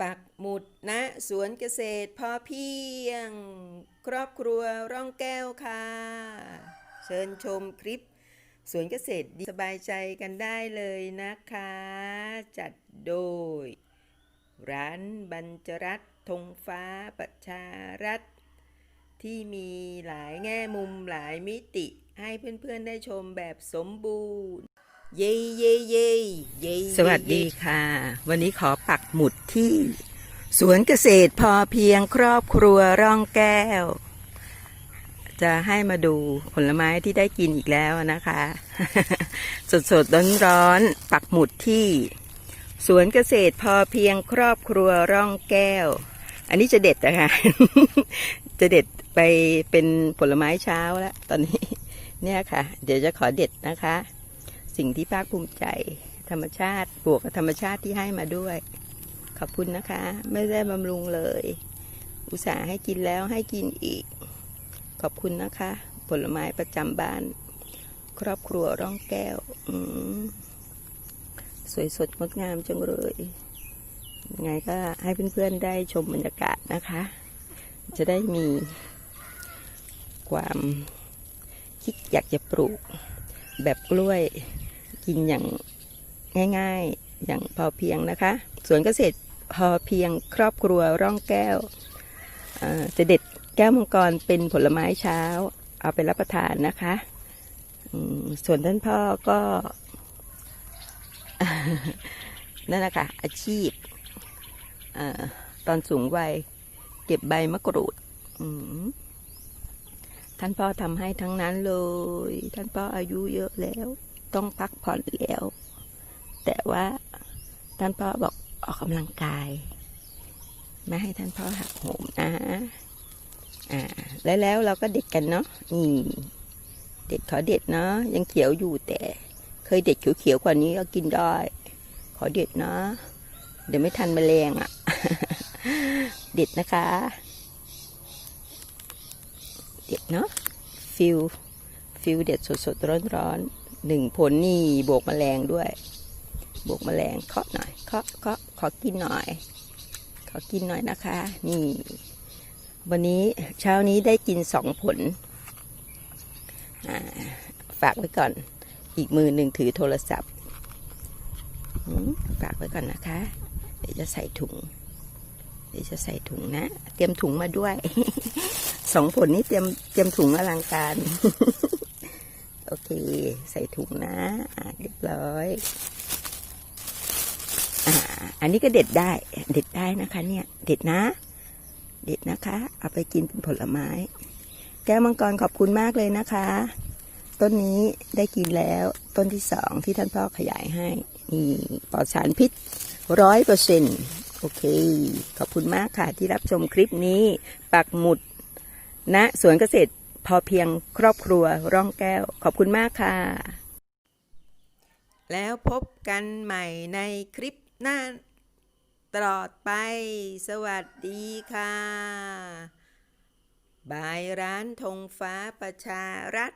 ปักหมุดณสวนเกษตรพอเพียง ครอบครัวร่องแก้วค่ะ เชิญชมคลิปสวนเกษตรดีสบายใจกันได้เลยนะคะ จัดโดย ร้านบรรจรัตธงฟ้าประชารัฐ ที่มีหลายแง่มุมหลายมิติให้เพื่อนๆได้ชมแบบสมบูรณ์ เย่เย่เย่เย่สวัสดีค่ะ วันนี้ขอปักหมุดที่ สวนเกษตรพอเพียงครอบครัวร่องแก้ว จะให้มาดูผลไม้ที่ได้กินอีกแล้วนะคะ สดสดร้อนร้อนๆปักหมุดที่ สวนเกษตรพอเพียงครอบครัวร่องแก้ว อันนี้จะเด็ดนะคะจะเด็ดไปเป็นผลไม้เช้าแล้วตอนนี้ เนี่ยค่ะ เดี๋ยวจะขอเด็ดนะคะ สิ่งที่ภาคภูมิใจ ธรรมชาติบวกกับธรรมชาติที่ให้มาด้วย ขอบคุณนะคะ ไม่ได้บำรุงเลย อุตส่าห์ให้กินแล้วให้กินอีก ขอบคุณนะคะ ผลไม้ประจำบ้าน ครอบครัวร่องแก้ว สวยสดงดงามจังเลยยังไงก็ให้เพื่อนๆได้ชมบรรยากาศนะคะ จะได้มีความคิดอยากจะปลูกแบบกล้วย กินอย่างง่ายๆ อย่างพอเพียงนะคะ สวนเกษตรพอเพียงครอบครัวร่องแก้ว จะเด็ดแก้วมังกรเป็นผลไม้เช้า เอาไปรับประทานนะคะ ส่วนท่านพ่อก็นั่นแหละคะอาชีพอตอนสูงวัยเก็บใบมะกรูดท่านพ่อทำให้ทั้งนั้นเลย ท่านพ่ออายุเยอะแล้ว ต้องพักผ่อนแล้ว แต่ว่าท่านพ่อบอกออกกำลังกายไม่ให้ท่านพ่อหักโหมนะอ่าแล้วแล้วเราก็เด็ดกันเนาะนี่เด็ดขอเด็ดเนาะยังเขียวอยู่แต่ เคยเด็ดเขียวๆกว่านี้ก็กินได้ ขอเด็ดเนาะเดี๋ยวไม่ทันแมลงอะ่ะ เด็ดนะคะ เด็ดเนาะฟิลฟิลเด็ดสดสดร้อนร้อนๆ หนึ่งผลนี่บวกแมลงด้วย บวกแมลงเคาะหน่อยเคาะเคาะขอกินหน่อย ขอกินหน่อยนะคะ นี่ วันนี้เช้านี้ได้กินสองผลฝากไว้ก่อน อีกมือหนึ่งถือโทรศัพท์ฝากไว้ก่อนนะคะ เดี๋ยวจะใส่ถุง เดี๋ยวจะใส่ถุงนะ เตรียมถุงมาด้วย สองผลนี้เตรียมเตรียมถุงอลังการ เค ใส่ถุงนะอะเรียบร้อยอ่าอันนี้ก็เด็ดได้ เด็ดได้นะคะ เนี่ย เด็ดนะ เด็ดนะคะ เอาไปกินเป็นผลไม้ แก้วมังกรขอบคุณมากเลยนะคะ ต้นนี้ได้กินแล้ว ต้นที่สองที่ท่านพ่อขยายให้นี่ปลอดสารพิษร้อยเปอร์เซ็นต์โอเค ขอบคุณมากค่ะที่รับชมคลิปนี้ ปักหมุดณสวนเกษตร พอเพียงครอบครัวร่องแก้ว ขอบคุณมากค่ะ แล้วพบกันใหม่ในคลิปหน้าตลอดไป สวัสดีค่ะ บายร้านธงฟ้าประชารัฐ